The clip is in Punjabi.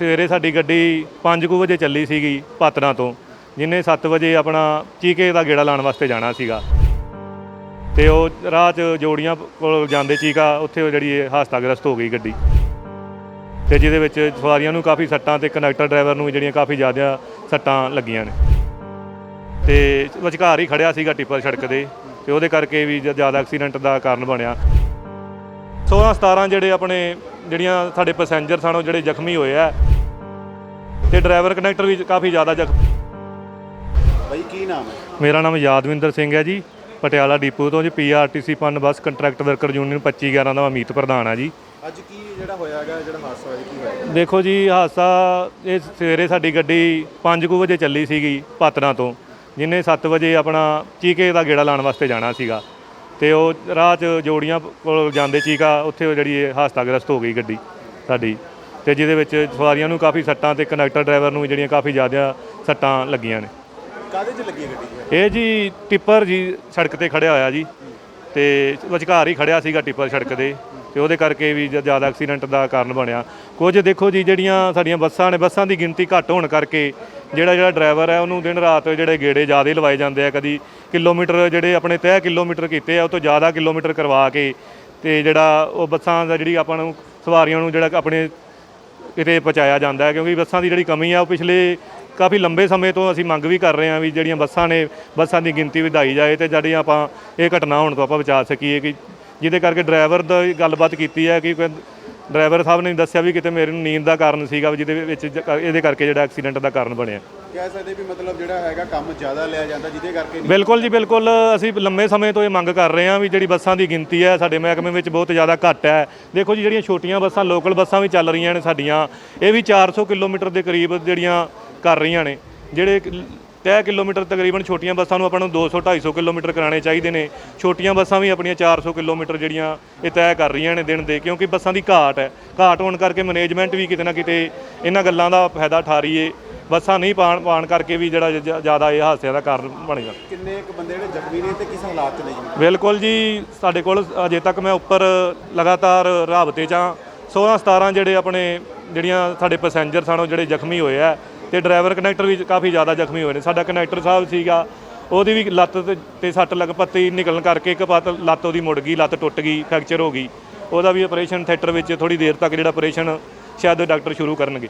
ਸਵੇਰੇ ਸਾਡੀ ਗੱਡੀ 5:00 ਵਜੇ ਚੱਲੀ ਸੀਗੀ ਪਾਤਰਾਂ ਤੋਂ ਜਿਹਨੇ 7 ਵਜੇ ਆਪਣਾ ਚੀਕੇ ਦਾ ਗੇੜਾ ਲਾਉਣ ਵਾਸਤੇ ਜਾਣਾ ਸੀਗਾ। ਤੇ ਉਹ ਰਾਹ 'ਚ ਜੋੜੀਆਂ ਕੋਲ ਜਾਂਦੇ ਚੀਕਾ, ਉੱਥੇ ਉਹ ਜਿਹੜੀ ਇਹ ਹਾਦਸਾਗ੍ਰਸਤ ਹੋ ਗਈ ਗੱਡੀ। ਤੇ ਜਿਹਦੇ ਵਿੱਚ ਸਵਾਰੀਆਂ ਨੂੰ ਕਾਫੀ ਸੱਟਾਂ ਤੇ ਕੰਡਕਟਰ ਡਰਾਈਵਰ ਨੂੰ ਜਿਹੜੀਆਂ ਕਾਫੀ ਜ਼ਿਆਦਾ ਸੱਟਾਂ ਲੱਗੀਆਂ ਨੇ। ਤੇ ਵਿਚਕਾਰ ਹੀ ਖੜਿਆ ਸੀਗਾ ਟਿੱਪਰ ਸੜਕ ਦੇ, ਤੇ ਉਹਦੇ ਕਰਕੇ ਵੀ ਜ- ਜ਼ਿਆਦਾ ਐਕਸੀਡੈਂਟ ਦਾ ਕਾਰਨ ਬਣਿਆ। 16 17 ਜਿਹੜੇ ਆਪਣੇ, ਜਿਹੜੀਆਂ ਸਾਡੇ ਪੈਸੇਂਜਰ ਸਨ, ਉਹ ਜਿਹੜੇ ਜ਼ਖਮੀ ਹੋਏ ਆ ਤੇ ਡਰਾਈਵਰ ਕੰਡਕਟਰ ਵੀ ਕਾਫੀ ਜ਼ਿਆਦਾ ਜ਼ਖਮੀ। ਬਾਈ ਕੀ ਨਾਮ ਹੈ? ਮੇਰਾ ਨਾਮ ਯਾਦਵਿੰਦਰ ਸਿੰਘ ਹੈ ਜੀ ਪਟਿਆਲਾ ਡਿਪੂ ਤੋਂ ਜੀ PRTC Punbus contract worker union 2511 ਦਾ ਮੈਂ ਅਮੀਤ ਪ੍ਰਧਾਨ ਆ ਜੀ। ਅੱਜ ਕੀ ਜਿਹੜਾ ਹੋਇਆ ਹੈਗਾ ਜਿਹੜਾ ਹਾਦਸਾ ਹੋਇਆ ਕੀ ਹੋਇਆ? ਦੇਖੋ ਜੀ ਹਾਦਸਾ ਇਹ ਸਵੇਰੇ ਸਾਡੀ ਗੱਡੀ 5:00 ਵਜੇ ਚੱਲੀ ਸੀਗੀ ਪਾਤਰਾਂ ਤੋਂ ਜਿਹਨੇ 7 ਵਜੇ ਆਪਣਾ ਚੀਕੇ ਦਾ ਗੇੜਾ ਲਾਉਣ ਵਾਸਤੇ ਜਾਣਾ ਸੀਗਾ। ਤੇ ਉਹ ਰਾਹ 'ਚ ਜੋੜੀਆਂ ਕੋਲ ਜਾਂਦੇ ਚੀਕਾ ਉੱਥੇ ਉਹ ਜਿਹੜੀ ਹਾਦਸਾਗ੍ਰਸਤ ਹੋ ਗਈ ਗੱਡੀ ਸਾਡੀ। ਤੇ ਜਿਹਦੇ ਵਿੱਚ ਸਵਾਰੀਆਂ ਨੂੰ ਕਾਫੀ ਸੱਟਾਂ ਤੇ ਕੰਡਕਟਰ ਡਰਾਈਵਰ ਨੂੰ ਜਿਹੜੀਆਂ ਕਾਫੀ ਜ਼ਿਆਦਾ ਸੱਟਾਂ ਲੱਗੀਆਂ ਨੇ ਕਾਦੇ 'ਚ ਲੱਗੀ ਗੱਡੀ ਇਹ? ਇਹ ਜੀ ਟਿੱਪਰ ਜੀ ਸੜਕ ਤੇ ਖੜਿਆ ਹੋਇਆ ਜੀ ਤੇ ਵਿਚਕਾਰ ਹੀ ਖੜਿਆ ਸੀਗਾ ਟਿੱਪਰ ਸੜਕ ਦੇ ਤੇ ਉਹਦੇ ਕਰਕੇ ਵੀ ਜ- ਜ਼ਿਆਦਾ ਐਕਸੀਡੈਂਟ ਦਾ ਕਾਰਨ ਬਣਿਆ ਕੁਝ ਦੇਖੋ ਜੀ ਜਿਹੜੀਆਂ ਸਾਡੀਆਂ ਬੱਸਾਂ ਨੇ ਬੱਸਾਂ ਦੀ ਗਿਣਤੀ ਘੱਟ ਹੋਣ ਕਰਕੇ ਜਿਹੜਾ ਜਿਹੜਾ ਡਰਾਈਵਰ ਹੈ ਉਹਨੂੰ ਦਿਨ ਰਾਤ ਜਿਹੜੇ ਗੇੜੇ ਜ਼ਿਆਦਾ ਲਵਾਏ ਜਾਂਦੇ ਆ ਕਦੀ ਕਿਲੋਮੀਟਰ ਜਿਹੜੇ ਆਪਣੇ ਤੈਅ ਕਿਲੋਮੀਟਰ ਕੀਤੇ ਆ ਉਹ ਤੋਂ ਜ਼ਿਆਦਾ ਕਿਲੋਮੀਟਰ ਕਰਵਾ ਕੇ ਤੇ ਜਿਹੜਾ ਉਹ ਬੱਸਾਂ ਦਾ ਜਿਹੜੀ ਆਪਾਂ ਨੂੰ ਸਵਾਰੀਆਂ ਨੂੰ ਜਿਹੜਾ ਆਪਣੇ ਕਿਤੇ ਪਹੁੰਚਾਇਆ ਜਾਂਦਾ ਹੈ, ਕਿਉਂਕਿ ਬੱਸਾਂ ਦੀ ਜਿਹੜੀ ਕਮੀ ਆ, ਉਹ ਪਿਛਲੇ ਕਾਫੀ ਲੰਬੇ ਸਮੇਂ ਤੋਂ ਅਸੀਂ ਮੰਗ ਵੀ ਕਰ ਰਹੇ ਹਾਂ ਵੀ ਜਿਹੜੀਆਂ ਬੱਸਾਂ ਨੇ, ਬੱਸਾਂ ਦੀ ਗਿਣਤੀ ਵਧਾਈ ਜਾਏ ਤੇ ਜਿਹੜੀਆਂ ਆਪਾਂ ਇਹ ਘਟਨਾ ਹੋਣ ਤੋਂ ਆਪਾਂ ਬਚਾ ਸਕੀਏ ਕਿ ਜਿਹਦੇ ਕਰਕੇ ਡਰਾਈਵਰ ਦਾ ਗੱਲਬਾਤ ਕੀਤੀ ਹੈ ਕਿ ਡਰਾਈਵਰ ਸਾਹਿਬ ਨੇ ਦੱਸਿਆ ਵੀ ਕਿਤੇ ਮੇਰੇ ਨੂੰ ਨੀਂਦ ਦਾ ਕਾਰਨ ਸੀਗਾ ਵੀ ਜਿਹਦੇ ਵਿੱਚ ਇਹਦੇ ਕਰਕੇ ਜਿਹੜਾ ਐਕਸੀਡੈਂਟ ਦਾ ਕਾਰਨ ਬਣਿਆ। ਕਹਿ ਸਕਦੇ ਵੀ ਮਤਲਬ ਜਿਹੜਾ ਹੈਗਾ ਕੰਮ ਜ਼ਿਆਦਾ ਲਿਆ ਜਾਂਦਾ, ਜਿਹਦੇ ਕਰਕੇ ਬਿਲਕੁਲ ਜੀ, ਬਿਲਕੁਲ। ਅਸੀਂ ਲੰਮੇ ਸਮੇਂ ਤੋਂ ਇਹ ਮੰਗ ਕਰ ਰਹੇ ਹਾਂ ਵੀ ਜਿਹੜੀ ਬੱਸਾਂ ਦੀ ਗਿਣਤੀ ਹੈ, ਸਾਡੇ ਮਹਿਕਮੇ ਵਿੱਚ ਬਹੁਤ ਜ਼ਿਆਦਾ ਘੱਟ ਹੈ। ਦੇਖੋ ਜੀ, ਜਿਹੜੀਆਂ ਛੋਟੀਆਂ ਬੱਸਾਂ ਲੋਕਲ ਬੱਸਾਂ ਵੀ ਚੱਲ ਰਹੀਆਂ ਨੇ ਸਾਡੀਆਂ, ਇਹ ਵੀ 400 ਕਿਲੋਮੀਟਰ ਦੇ ਕਰੀਬ ਜਿਹੜੀਆਂ ਕਰ ਰਹੀਆਂ ਨੇ। ਜਿਹੜੇ ਕਿ- ਤੈਅ ਕਿਲੋਮੀਟਰ ਤਕਰੀਬਨ ਛੋਟੀਆਂ ਬੱਸਾਂ ਨੂੰ ਆਪਾਂ ਨੂੰ 200 250 ਕਿਲੋਮੀਟਰ ਕਰਾਣੇ ਚਾਹੀਦੇ ਨੇ। ਛੋਟੀਆਂ ਬੱਸਾਂ ਵੀ ਆਪਣੀਆਂ 400 ਕਿਲੋਮੀਟਰ ਜਿਹੜੀਆਂ ਇਹ ਤੈਅ ਕਰ ਰਹੀਆਂ ਨੇ ਦਿਨ ਦੇ, ਕਿਉਂਕਿ ਬੱਸਾਂ ਦੀ ਘਾਟ ਹੈ। ਘਾਟ ਹੋਣ ਕਰਕੇ ਮੈਨੇਜਮੈਂਟ ਵੀ ਕਿਤੇ ਨਾ ਕਿਤੇ ਇਹਨਾਂ ਗੱਲਾਂ ਦਾ ਫਾਇਦਾ ਉਠਾ ਰਹੀ ਏ। ਬੱਸਾਂ ਨਹੀਂ ਪਾਣ ਪਾਣ ਕਰਕੇ ਵੀ ਜਿਹੜਾ ਜ਼ਿਆਦਾ ਇਹ ਹਾਦਸਿਆਂ ਦਾ ਕਾਰਨ ਬਣੇਗਾ ਕਿੰਨੇ ਇੱਕ ਬੰਦੇ ਜਿਹੜੇ ਜ਼ਖਮੀ ਨੇ ਤੇ ਕਿਸ ਹਾਲਾਤ 'ਚ ਨੇ ਜੀ? ਬਿਲਕੁਲ ਜੀ ਸਾਡੇ ਕੋਲ ਅਜੇ ਤੱਕ ਮੈਂ ਉੱਪਰ ਲਗਾਤਾਰ ਰਾਬਤੇ 'ਚ ਹਾਂ। 16 17 ਜਿਹੜੇ ਆਪਣੇ ਜਿਹੜੀਆਂ ਸਾਡੇ ਪੈਸੇਂਜਰ ਸਨ ਜਿਹੜੇ ਜ਼ਖਮੀ ਹੋਏ ਆ ਤੇ ਡਰਾਈਵਰ ਕੰਡਕਟਰ ਵੀ ਕਾਫੀ ਜ਼ਿਆਦਾ ਜ਼ਖਮੀ ਹੋਏ ਨੇ। ਸਾਡਾ ਕੰਡਕਟਰ ਸਾਹਿਬ ਸੀਗਾ ਉਹਦੀ ਵੀ ਲੱਤ ਤੇ- ਤੇ ਸੱਟ ਲੱਗ ਪੱਤੀ ਨਿਕਲਣ ਕਰਕੇ ਇੱਕ ਪਾਤ ਲੱਤ ਉਹਦੀ ਮੁੜ ਗਈ ਲੱਤ ਟੁੱਟ ਗਈ ਫ੍ਰੈਕਚਰ ਹੋ ਗਈ। ਉਹਦਾ ਵੀ ਆਪਰੇਸ਼ਨ ਥੀਏਟਰ ਵਿੱਚ ਥੋੜੀ ਦੇਰ ਤੱਕ ਜਿਹੜਾ ਆਪਰੇਸ਼ਨ ਸ਼ਾਇਦ ਡਾਕਟਰ ਸ਼ੁਰੂ ਕਰਨਗੇ।